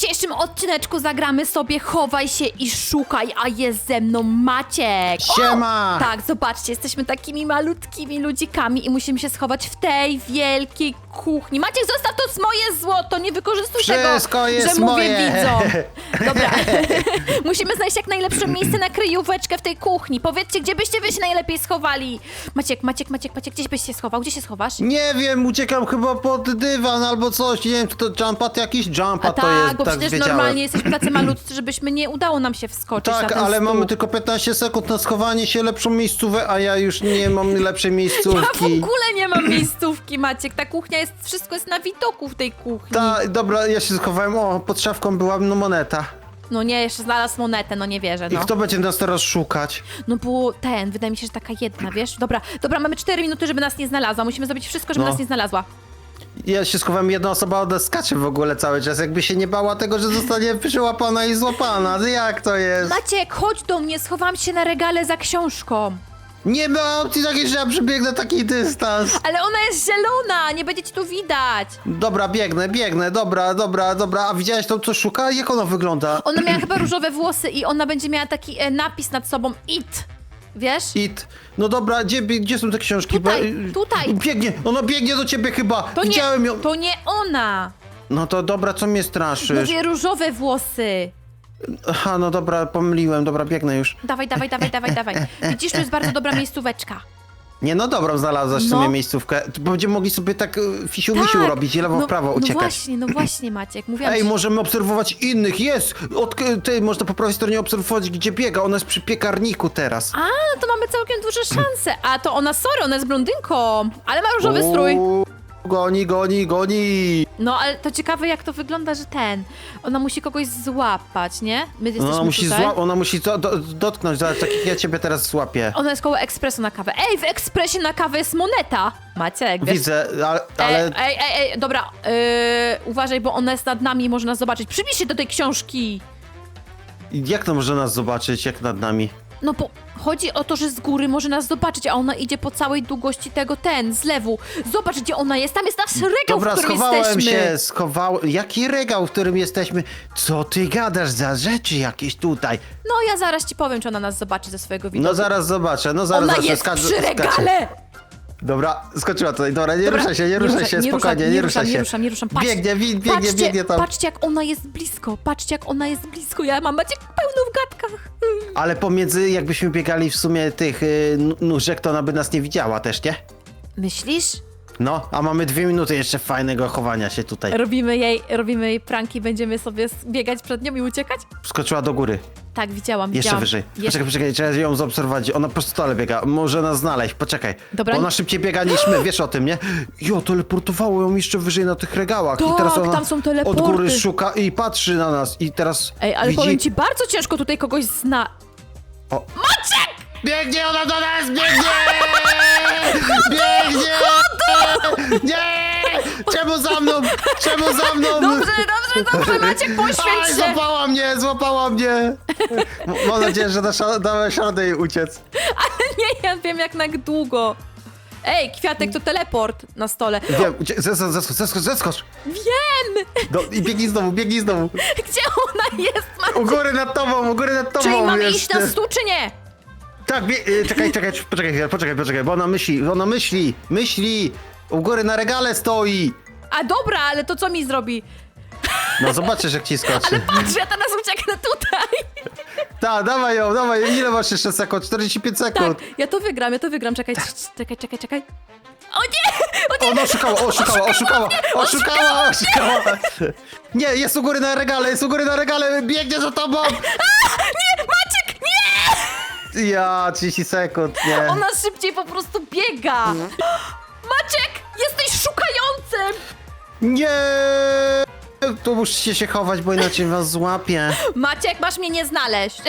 dzisiejszym odcineczku zagramy sobie chowaj się i szukaj, a jest ze mną Maciek. Siema! Tak, zobaczcie, jesteśmy takimi malutkimi ludzikami i musimy się schować w tej wielkiej kuchni. Maciek, zostaw to moje złoto, nie wykorzystuj Wszystko tego, jest że mówię moje. widzom. Dobra, musimy znaleźć jak najlepsze miejsce na kryjóweczkę w tej kuchni. Powiedzcie, gdzie byście wy się najlepiej schowali? Maciek, Maciek, Maciek, Maciek, gdzieś byś się schował? Gdzie się schowasz? Nie wiem, uciekam chyba pod dywan albo coś. Nie wiem, czy to jumpat jakiś? Jumpat to tak, jest, bo tak przecież wiedziałem. normalnie jesteśmy tacy malutcy, żebyśmy nie udało nam się wskoczyć na Tak, ten ale stół. mamy tylko 15 sekund na schowanie się, lepszą miejscówę, a ja już nie mam lepszej Ja w miejscówki. ogóle nie mam miejscówki, Maciek. Ta kuchnia jest, wszystko jest na widoku w tej kuchni. Ta, dobra, ja się schowałem, o, pod szafką była no, moneta. No nie, jeszcze znalazł monetę, no nie wierzę, I no. kto będzie nas teraz szukać? No bo ten, wydaje mi się, że taka jedna, wiesz? Dobra, dobra, mamy 4 minuty, żeby nas nie znalazła. Musimy zrobić wszystko, żeby No. nas nie znalazła. Ja się schowałem, jedna osoba ode skacze w ogóle cały czas, jakby się nie bała tego, że zostanie przyłapana i złapana. Jak to jest? Maciek, chodź do mnie, schowam się na regale za książką. Nie ma opcji takiej, że ja przebiegnę taki dystans. Ale ona jest zielona, nie będzie ci tu widać. Dobra, biegnę, biegnę, dobra, dobra, dobra. A widziałeś to, co szuka? Jak ona wygląda? Ona miała chyba różowe włosy i ona będzie miała taki e, napis nad sobą IT. Wiesz? It. No dobra, gdzie, gdzie są te książki? Tutaj, Bo- tutaj. Biegnie, ona biegnie do ciebie chyba. To nie, Widziałem ją. to nie ona. No to dobra, co mnie straszysz? Mówię różowe włosy. Aha, no dobra, pomyliłem, dobra, biegnę już. Dawaj, dawaj, dawaj, dawaj, dawaj. Widzisz, to jest bardzo dobra miejscóweczka. Nie, no dobra, znalazłaś No. sumie miejscówkę. To Będziemy mogli sobie tak y, fisiu misiu Tak. robić i lewo no, w prawo No uciekać. właśnie, no właśnie, Maciek. Mówiłam Ej, ci- możemy obserwować innych, jest! Od, ty, można po prawej stronie obserwować, gdzie biega, ona jest przy piekarniku teraz. A, no to mamy całkiem duże szanse. A to ona, sorry, ona jest blondynką, ale ma różowy strój. Uuu, Goni, goni, goni! No, ale to ciekawe, jak to wygląda, że ten. Ona musi kogoś złapać, nie? My jesteśmy Ona musi, tutaj. zła, ona musi do, do, dotknąć, zobacz, tak jak ja ciebie teraz złapię. Ona jest koło ekspresu na kawę. Ej, w ekspresie na kawę jest moneta! Maciek, wiesz... Widzę, ale... ale... Ej, ej, ej, ej, dobra, yy, uważaj, bo ona jest nad nami i może nas zobaczyć. Przybij się do tej książki! Jak to może nas zobaczyć, jak nad nami? No bo chodzi o to, że z góry może nas zobaczyć, a ona idzie po całej długości tego, ten, zlewu. Zobacz, gdzie ona jest, tam jest nasz regał, Dobra, w którym schowałem jesteśmy. się, schowałem... Jaki regał, w którym jesteśmy? Co ty gadasz za rzeczy jakieś tutaj? No, ja zaraz ci powiem, czy ona nas zobaczy ze swojego widoku. No zaraz zobaczę, no zaraz ona zobaczę, jest przy regale! Dobra, skoczyła tutaj, dobra, nie Dobra, ruszaj się, nie ruszaj się, nie spokojnie, nie ruszaj się. Nie ruszam, nie ruszam, Patrz, Biegnie, wi- biegnie, patrzcie, biegnie tam. Patrzcie, jak ona jest blisko, patrzcie, jak ona jest blisko. Ja mam Maciek pełno w gadkach. Ale pomiędzy, jakbyśmy biegali w sumie tych y, nóżek, to ona by nas nie widziała też, nie? Myślisz? No, a mamy dwie minuty jeszcze fajnego chowania się tutaj. Robimy jej, robimy jej pranki, będziemy sobie biegać przed nią i uciekać? Skoczyła do góry. Tak, widziałam, Jeszcze widziałam. wyżej. Jeszcze... Poczekaj, poczekaj, trzeba ją zaobserwować. Ona po prostu stole biega. Może nas znaleźć, poczekaj. Dobra. Bo ona szybciej biega niż my, wiesz o tym, nie? Jo, teleportowało ją jeszcze wyżej na tych regałach. I Tak, teraz ona tam są teleporty. Od góry szuka i patrzy na nas. I teraz Ej, ale widzi... powiem ci, bardzo ciężko tutaj kogoś zna... O. Biegnie ona do nas, biegnie! Biegnie! Nie! Czemu za mną? Czemu za mną? Dobrze, dobrze, dobrze, Maciek, Aj, poświęć się! złapała mnie, złapała mnie! M- Mam nadzieję, że da- dałeś radę jej uciec. Nie, ja wiem jak na długo. Ej, kwiatek to teleport na stole. Wiem, ucie- zeskocz, zeskocz, zeskocz, zeskocz! Wiem! Do, I biegnij znowu, biegnij znowu. Gdzie ona jest, Maciek? U góry nad tobą, u góry nad tobą Czyli mamy jest. iść na stół, czy nie? Tak, bie... y, czekaj, czekaj, poczekaj, chwilę, poczekaj, poczekaj, bo ona myśli, ona myśli, myśli. U góry na regale stoi. A dobra, ale to co mi zrobi? No zobaczysz jak ci skoczy. Ale patrz, ja teraz ucieknę tutaj. Tak, dawaj ją, dawaj, ile masz jeszcze sekund? 45 Tak, sekund. ja to wygram, ja to wygram. Czekaj, czekaj, czekaj, czekaj. O nie! O nie! Ona oszukała, oszukała, oszukała, oszukała, oszukała. Nie, jest u góry na regale, jest u góry na regale, biegnie za tobą. Nie! Maciek, nie! Ja, 30 sekund, nie. Ona szybciej po prostu biega. Maciek, szukającym! Nie! Tu musicie się chować, bo inaczej was złapie. Maciek, masz mnie nie znaleźć.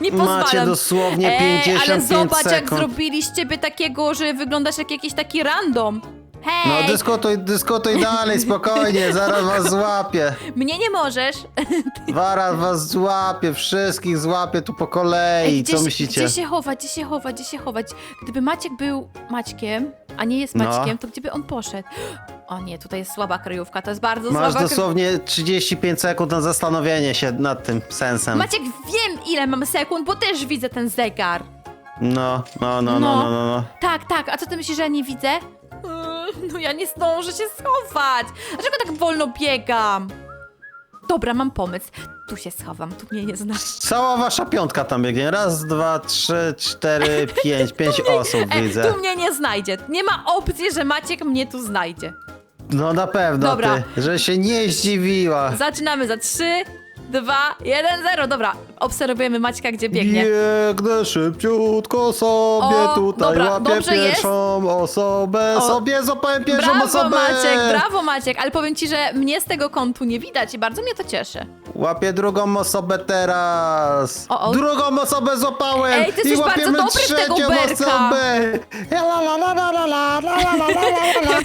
Nie Macie pozwalam. dosłownie Ej, 55 ale zobacz, jak sekund. zrobiliście by takiego, że wyglądasz jak jakiś taki random. Hej! No dyskutuj, dyskutuj dalej, spokojnie, zaraz was złapię. Mnie nie możesz. Zaraz was złapię, wszystkich złapię tu po kolei, co się- myślicie? Gdzie się chować, gdzie się chować, gdzie się chować? Gdyby Maciek był Maćkiem, a nie jest No. Maćkiem, to gdzie by on poszedł? O nie, tutaj jest słaba kryjówka, to jest bardzo Masz słaba dosłownie 35 sekund na zastanowienie się nad tym sensem. Maciek, wiem ile mam sekund, bo też widzę ten zegar. No, no, no, no, no, no. no. Tak, tak, a co ty myślisz, że ja nie widzę? No ja nie zdążę się schować. Dlaczego tak wolno biegam? Dobra, mam pomysł. Tu się schowam, tu mnie nie znasz. Cała wasza piątka tam biegnie. Raz, dwa, trzy, cztery, pięć, pięć osób E, widzę. tu mnie nie znajdzie. Nie ma opcji, że Maciek mnie tu znajdzie. No na pewno Dobra. ty, że się nie zdziwiła. Zaczynamy za 3, 2, 1, 0. Dobra, obserwujemy Maćka, gdzie biegnie. Biegnę szybciutko sobie O, tutaj, dobra, łapię dobrze jest. pierwszą osobę, O. sobie złapałem pierwszą Brawo osobę. Maciek, brawo Maciek, ale powiem ci, że mnie z tego kątu nie widać i bardzo mnie to cieszy. Łapię drugą osobę teraz. O, o. Drugą osobę złapałem Ej, ty i jesteś łapiemy bardzo dobry w tego trzecią berka. osobę. La, la, la, la, la, la, la, la, la, la, la, la.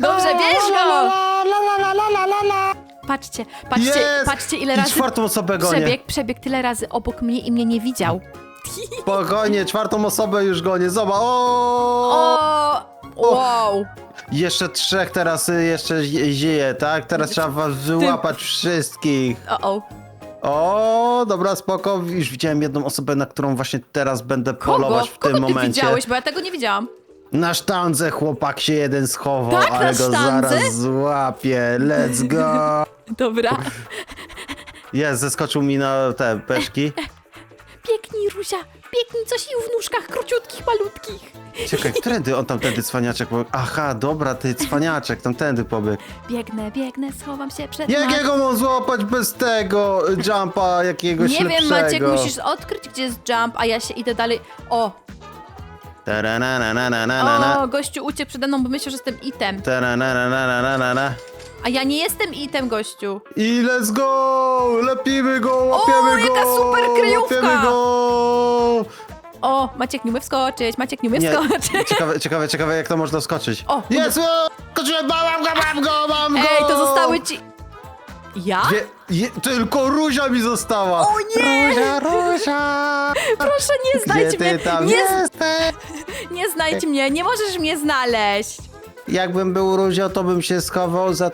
Dobrze, bierz go! la, la, la, la, la, la, la, la. Patrzcie, patrzcie, Jest! patrzcie ile I razy czwartą osobę gonię. przebiegł, przebiegł tyle razy obok mnie i mnie nie widział. Spokojnie, czwartą osobę już gonię. Zobacz. O! O, wow. Jeszcze trzech teraz y, jeszcze zi- żyje, tak? Teraz trzeba was wyłapać wszystkich. O, o. O, dobra, spoko. Już widziałem jedną osobę, na którą właśnie teraz będę Kogo? polować w Kogo tym ty momencie. widziałeś, bo ja tego nie widziałam. Na sztandze chłopak się jeden schował, Tak, na ale go sztandze? zaraz złapię. Let's go! Dobra. Jest, zeskoczył mi na te peszki. Biegnij, Ruzia, biegnij, coś i w nóżkach króciutkich, malutkich. Czekaj, którędy on tamtędy cwaniaczek pobiegł? Aha, dobra, ty cwaniaczek, tamtędy pobiegł. Biegnę, biegnę, schowam się przed Jak Mac- ja go mam złapać bez tego jumpa jakiegoś Nie lepszego? wiem, Maciek, musisz odkryć, gdzie jest jump, a ja się idę dalej. O, O, gościu uciekł przede mną, bo myślał, że jestem item. A ja nie jestem item, gościu. I let's go! Lepimy go, łapiemy O, go! jaka super kryjówka! Łapiemy go! O, Maciek nie umie wskoczyć, Maciek nie umie Nie, wskoczyć. ciekawe, ciekawe, ciekawe jak to można skoczyć. O, Jest! o, Skoczyłem, mam go, mam go, mam go! Ej, to zostały ci... Ja? Dwie, je, tylko Ruzia mi została! O nie! Ruzia, Ruzia! Proszę, nie Gdzie znajdź ty mnie! tam Nie, jesteś? nie znajdź mnie, nie możesz mnie znaleźć! Jakbym był Ruzią, to bym się schował za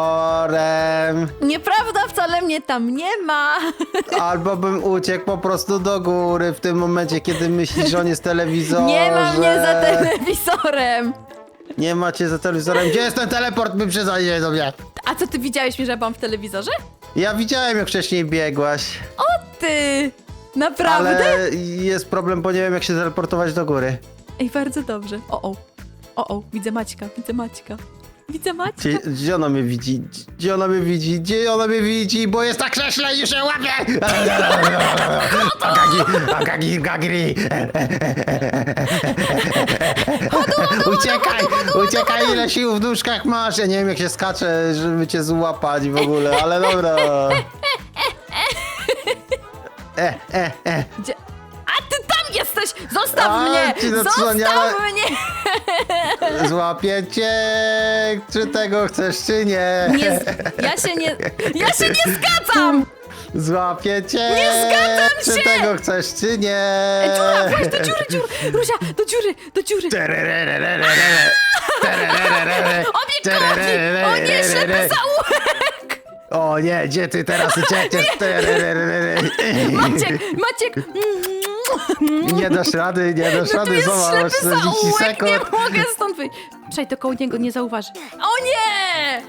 telewizorem. Nieprawda, wcale mnie tam nie ma! Albo bym uciekł po prostu do góry w tym momencie, kiedy myślisz, że on jest telewizorem. Nie ma mnie za telewizorem! Nie macie za telewizorem. Gdzie jest ten teleport? My przyznajcie do mnie. A co, ty widziałeś mnie, że byłam w telewizorze? Ja widziałem, jak wcześniej biegłaś. O ty! Naprawdę? Ale jest problem, bo nie wiem, jak się teleportować do góry. Ej, bardzo dobrze. O, o. O, o, widzę Maćka, widzę Maćka. Widzę Maćka. Gdzie, gdzie ona mnie widzi? Gdzie ona mnie widzi? Gdzie ona mnie widzi? Bo jest na krześle i się łapie! Agagi, agagi, agagi. Uciekaj, uciekaj, ile sił w nóżkach masz? Ja nie wiem, jak się skacze, żeby cię złapać w ogóle, ale dobra. E, e, e. Gdzie? Zostaw A, mnie! ci. Zostaw mnie! Złapię cię, czy tego chcesz, czy nie? nie z... Ja się nie... Ja się nie zgadzam! Złapię cię! Nie zgadzam Czy się! tego chcesz, czy nie? E, Dziura, właśnie do dziury, dziury! Ruzia, do dziury, do dziury! Obie! O nie, ślepy zaułek! O nie, gdzie ty teraz uciekniesz? Maciek, Maciek! Nie dasz rady, nie dasz No tu rady, jest zobacz, ślepy masz 40 zaułek, nie sekund. mogę stąd wyjść. Przej, to koło niego nie zauważy. O nie!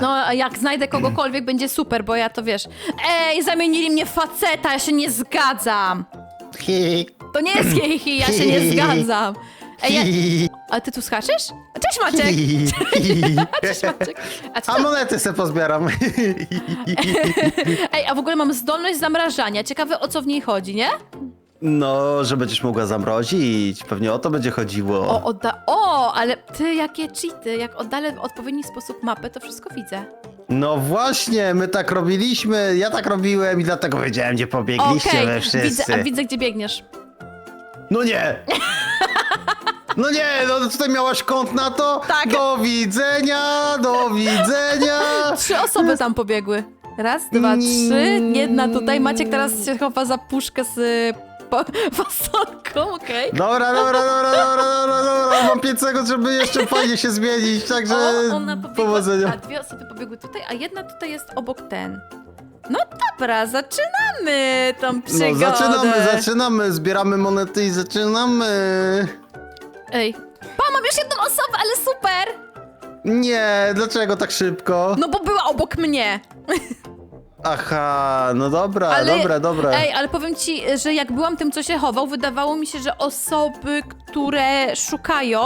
No, a jak znajdę kogokolwiek, będzie super, bo ja to wiesz. Ej, zamienili mnie w faceta, ja się nie zgadzam. Hi, To nie jest hi, hi, ja się nie zgadzam. Ej, ja... hi, a ty tu skaczesz? Cześć Maciek! hi, hi. Cześć Maciek! A co A to... monety se pozbieram. Ej, a w ogóle mam zdolność zamrażania. Ciekawe o co w niej chodzi, nie? No, że będziesz mogła zamrozić. Pewnie o to będzie chodziło. O, odda... o, ale ty jakie cheaty. Jak oddalę w odpowiedni sposób mapę, to wszystko widzę. No właśnie, my tak robiliśmy, ja tak robiłem i dlatego wiedziałem, gdzie pobiegliście we widzę, wszyscy. a widzę gdzie biegniesz. No nie! No nie, no tutaj miałaś kąt na to? Tak. Do widzenia, do widzenia! Trzy osoby tam pobiegły. Raz, dwa, trzy. Jedna tutaj. Maciek teraz się chowa za puszkę z y, pa- fasolką, okej? Dobra, dobra, dobra, dobra, dobra, dobra. Mam 5 sekund, żeby jeszcze fajnie się zmienić, także O, ona pobiegła, powodzenia. a dwie osoby pobiegły tutaj, a jedna tutaj jest obok ten. No dobra, zaczynamy tą No, przygodę. zaczynamy, zaczynamy, zbieramy monety i zaczynamy. Ej, pa, mam już jedną osobę, ale super! Nie, dlaczego tak szybko? No bo była obok mnie. Aha, no dobra, Ale, dobra, dobra. Ej, ale powiem ci, że jak byłam tym, co się chował, wydawało mi się, że osoby, które szukają,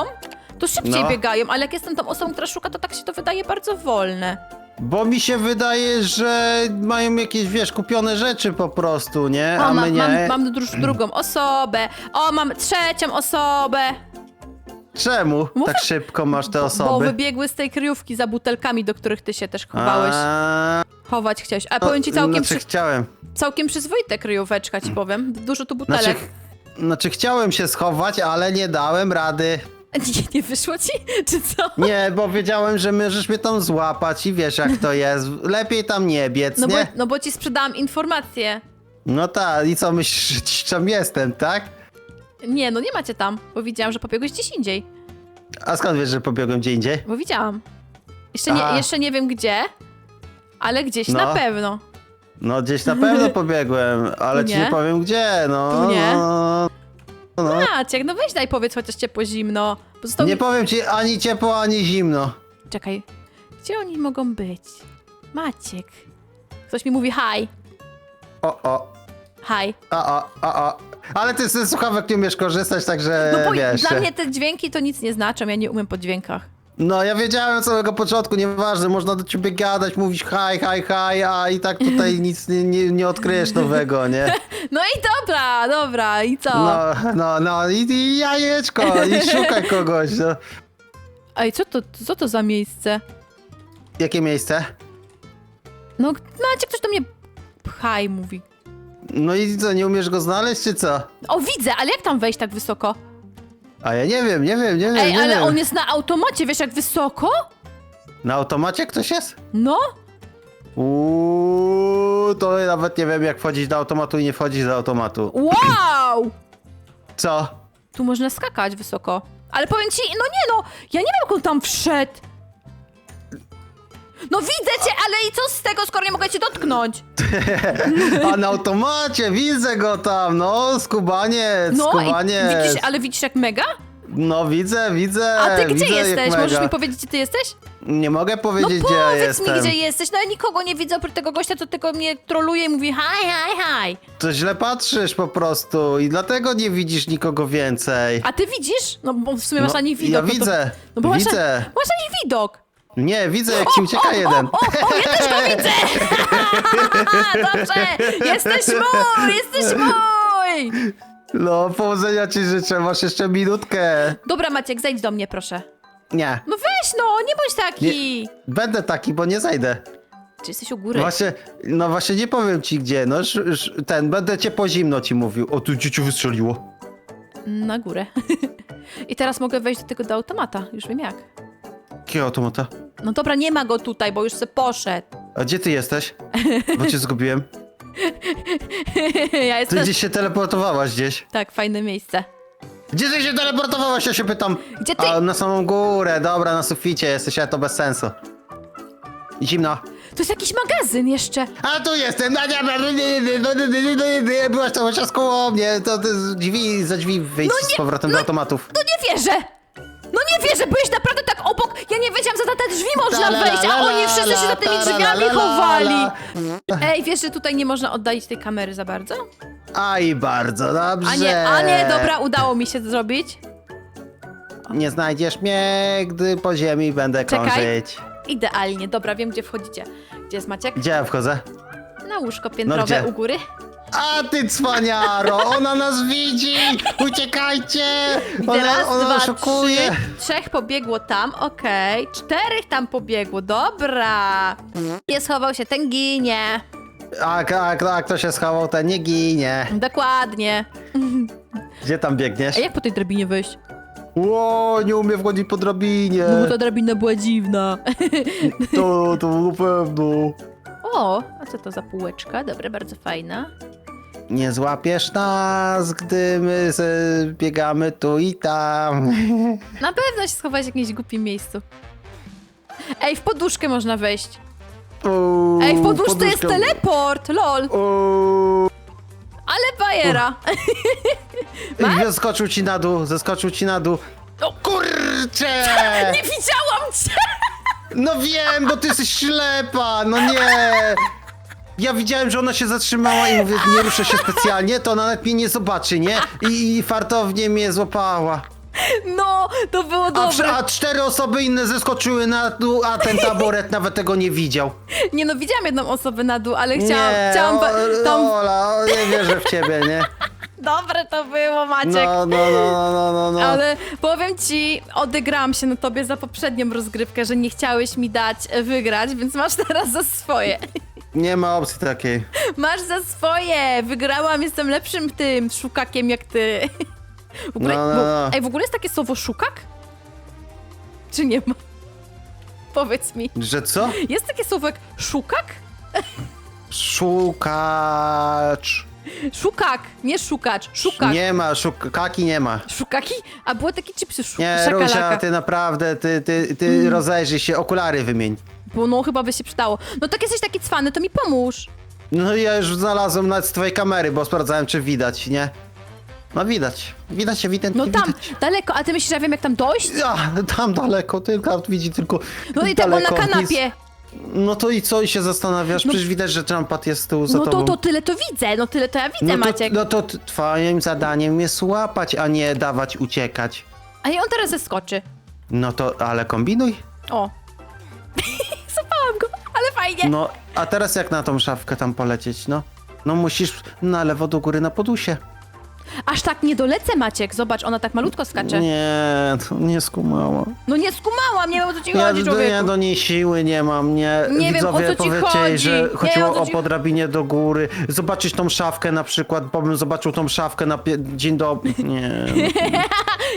to szybciej No. biegają, ale jak jestem tą osobą, która szuka, to tak się to wydaje bardzo wolne. Bo mi się wydaje, że mają jakieś, wiesz, kupione rzeczy po prostu, nie? O, A my mam, nie. mam, mam dru- drugą osobę. O, mam trzecią osobę. Czemu Mówię- tak szybko masz te Bo osoby? wybiegły z tej kryjówki za butelkami, do których ty się też chowałeś. A, Chować chciałeś. A powiem ci całkiem, znaczy przy, chciałem. całkiem przyzwoite kryjóweczka ci powiem. Dużo tu butelek. Znaczy, znaczy chciałem się schować, ale nie dałem rady. Nie, nie wyszło ci? Czy co? Nie, bo wiedziałem, że możesz mnie tam złapać i wiesz jak to jest. Lepiej tam nie biec, No bo, nie? no bo ci sprzedałam informację. No tak, i co myślisz, że ci tam jestem, tak? Nie, no nie macie tam, bo widziałam, że pobiegłeś gdzieś indziej. A skąd wiesz, że pobiegłem gdzie indziej? Bo widziałam. Jeszcze Aha. nie, jeszcze nie wiem gdzie, ale gdzieś No. na pewno. No gdzieś na pewno pobiegłem, ale Tu ci nie? nie powiem gdzie, no. Tu nie? No, no. Maciek, no weź daj powiedz chociaż ciepło zimno. Bo został Nie mi... powiem ci ani ciepło, ani zimno. Czekaj, gdzie oni mogą być? Maciek. Ktoś mi mówi hi, O, o, hi. o, o, o, o. Ale ty ze słuchawek nie umiesz korzystać, także No bo wiesz. dla mnie te dźwięki to nic nie znaczą, ja nie umiem po dźwiękach. No ja wiedziałem od samego początku, nieważne, można do ciebie gadać, mówić hi, hi, hi, a i tak tutaj nic nie, nie, nie odkryjesz nowego, nie? No i dobra, dobra, i co? No, no, no i, i jajeczko, i szukaj kogoś, no. Ej, co to, co to za miejsce? Jakie miejsce? No, Maciek, ktoś do mnie hi mówi. No i co, nie umiesz go znaleźć, czy co? O, widzę, ale jak tam wejść tak wysoko? A ja nie wiem, nie wiem, nie wiem, Ej, nie ale wiem. on jest na automacie, wiesz jak wysoko? Na automacie ktoś jest? No, Uuu, to nawet nie wiem jak wchodzić do automatu i nie wchodzić do automatu. wow! Co? Tu można skakać wysoko. Ale powiem ci, no nie no, ja nie wiem jak on tam wszedł. No widzę cię, ale i co z tego, skoro nie mogę cię dotknąć? A na automacie, widzę go tam, no, skubaniec, No i skubaniec. widzisz, ale widzisz jak mega? No widzę, widzę. A ty gdzie widzę, jak jesteś? Możesz mi powiedzieć, gdzie ty jesteś? Nie mogę No powiedzieć, gdzie ja powiedz jestem. mi, gdzie jesteś. No ja nikogo nie widzę oprócz tego gościa, co tylko mnie troluje i mówi hi, hi, hi. To źle patrzysz po prostu i dlatego nie widzisz nikogo więcej. A ty widzisz? No bo w sumie masz No, ani widok. Ja no to- widzę, No bo masz, widzę. masz ani widok. Nie, widzę jak ci ucieka jeden. O, o, ja też go widzę! Dobrze! Jesteś mój! Jesteś mój! No, powodzenia ci życzę, masz jeszcze minutkę. Dobra, Maciek, zejdź do mnie, proszę. Nie, No weź no, nie bądź taki! będę taki, bo nie zajdę. Czy jesteś u góry? Właśnie, no właśnie nie powiem ci gdzie, no sz, sz, ten, będę cię po zimno ci mówił. O, tu dzieciu wystrzeliło. Na górę. I teraz mogę wejść do tego do automata. Już wiem jak. Jakiego automata? No dobra, nie ma go tutaj, bo już se poszedł. A gdzie ty jesteś? Bo cię zgubiłem. ja Ty jestem... gdzieś się teleportowałaś gdzieś. Tak, fajne miejsce. Gdzie ty się teleportowałaś, ja się pytam. Gdzie ty? A, na samą górę, dobra, na suficie jesteś, ale to bez sensu. Zimno. To jest jakiś magazyn jeszcze. A tu jestem, no nie, byłaś cały czas koło mnie, to, to z drzwi, za drzwi wyjdź z powrotem do automatów. No nie wierzę! No nie wierzę, byłeś naprawdę tak obok. Ja nie wiedziałam, że na te drzwi można wejść, a oni wszyscy się za tymi drzwiami chowali. Ej, wiesz, że tutaj nie można oddalić tej kamery za bardzo? Aj, bardzo dobrze. A nie, a nie, dobra, udało mi się zrobić. Nie znajdziesz mnie, gdy po ziemi będę Czekaj. krążyć. Idealnie, dobra, wiem gdzie wchodzicie. Gdzie jest Maciek? Gdzie ja wchodzę? Na łóżko piętrowe gdzie? u góry. A ty cwaniaro, ona nas widzi! Uciekajcie! Widzę Ona, raz, ona dwa, oszukuje! trzy. Trzech pobiegło tam, okej. Czterech tam pobiegło, dobra. Nie schował się, ten ginie. A, a, a kto się schował, ten nie ginie. Dokładnie. Gdzie tam biegniesz? A jak po tej drabinie wejść? Ło, nie umiem wchodzić po drabinie. No bo ta drabina była dziwna. To, to na pewno. O, a co to za półeczka? Dobra, bardzo fajna. Nie złapiesz nas, gdy my biegamy tu i tam. Na pewno się schować w jakimś głupim miejscu. Ej, w poduszkę można wejść. Uuu, Ej, w poduszce jest teleport, lol. Uuu. Ale bajera. Ej, Zeskoczył ci na dół, zeskoczył ci na dół. O, Kurczę! Nie widziałam cię! No wiem, bo ty jesteś ślepa, no nie! Ja widziałem, że ona się zatrzymała i mówię, nie ruszę się specjalnie, to ona nawet mnie nie zobaczy, nie? I, i fartownie mnie złapała. No, to było A, przy- dobre. a cztery osoby inne zeskoczyły na dół, a ten taboret nawet tego nie widział. Nie no, widziałam jedną osobę na dół, ale chciałam, nie, chciałam o. Ola, o, nie wierzę w ciebie, nie? Dobre to było, Maciek. No, no, no, no, no, no, no. Ale powiem ci, odegrałam się na tobie za poprzednią rozgrywkę, że nie chciałeś mi dać wygrać, więc masz teraz za swoje. Nie ma opcji takiej. Masz za swoje! Wygrałam, jestem lepszym tym szukakiem jak ty. W ogóle, No, no, bo- no. Ej, w ogóle jest takie słowo szukak? Czy nie ma? Powiedz mi. Że co? Jest takie słowo jak szukak? Szukacz. Szukak, nie szukacz, szukak. Nie ma, szukaki nie ma. Szukaki? A było takie chipsy szuk Nie, szakalaka. Rusia, ty naprawdę, ty, ty, ty Mm. rozejrzyj się, okulary wymień. Bo no chyba by się przydało. No tak jesteś taki cwany, to mi pomóż. No ja już znalazłem nawet z twojej kamery, bo sprawdzałem, czy widać, nie? No widać, widać ewidentnie No tam, widać. daleko, a ty myślisz, że ja wiem jak tam dojść? Ja, tam daleko, tylko widzi tylko No i tak, bo na daleko, nic- kanapie. No to i co, i się zastanawiasz? No- Przecież widać, że trampad jest z tyłu za No to, tobą. to tyle to widzę, no tyle to ja widzę, no to, Maciek. no to t- twoim zadaniem jest łapać, a nie dawać uciekać. A i on teraz zeskoczy. No to, ale kombinuj. O. Fajnie. No, a teraz jak na tą szafkę tam polecieć, no? No musisz na lewo do góry na podusie. Aż tak nie dolecę, Maciek. Zobacz, ona tak malutko skacze. Nie, to nie skumała. No nie skumałam, nie wiem o co ci Ja, chodzi, do, człowieku. ja do niej siły nie mam, nie. Nie wiem, Widzowie o co ci powiedzieli, chodzi. że Nie wiem, chodziło o co o ci- podrabinie do góry. Zobaczyć tą szafkę na przykład, bo bym zobaczył tą szafkę na pie- dzień dobry.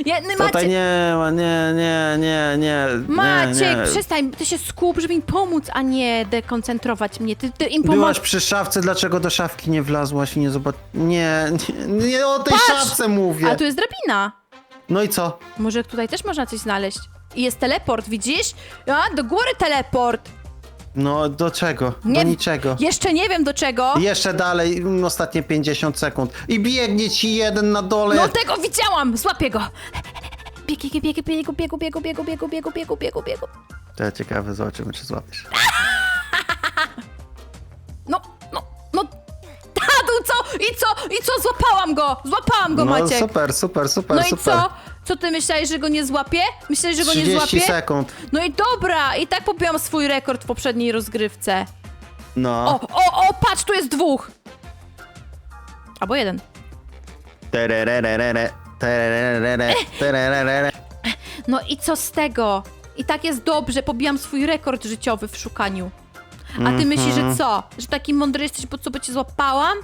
Nie, no, tutaj Maciek, nie ma, nie, nie, nie, nie. Maciek, nie, nie. przestań, ty się skup, żeby im pomóc, a nie dekoncentrować mnie. Ty, ty im Byłaś przy szafce, dlaczego do szafki nie wlazłaś i nie zobacz... Nie, nie, nie o tej Patrz! szafce mówię. A tu jest drabina. No i co? Może tutaj też można coś znaleźć. I jest teleport, widzisz? A, do góry teleport. No do czego? Nie- Do niczego. Jeszcze nie wiem do czego. Jeszcze dalej, mm, ostatnie 50 sekund. I biegnie ci jeden na dole. No tego widziałam! Złapię go! Biegu, biegu, biegu, biegu, biegu, biegu, biegu, biegu, biegu, biegu, biegu. To ciekawe, zobaczymy, czy złapiesz. I co? I co? Złapałam go! Złapałam go, No Maciek! super, super, super, No i super. co? Co ty myślałeś, że go nie złapię? Myślałeś, że go nie 30 złapię? sekund. No i dobra, i tak pobiłam swój rekord w poprzedniej rozgrywce. No. O, o, o, patrz, tu jest dwóch! Albo jeden. Terererere. No i co z tego? I tak jest dobrze, pobijam swój rekord życiowy w szukaniu. A ty myślisz, że co? Że taki mądry jesteś, bo co, bo cię złapałam?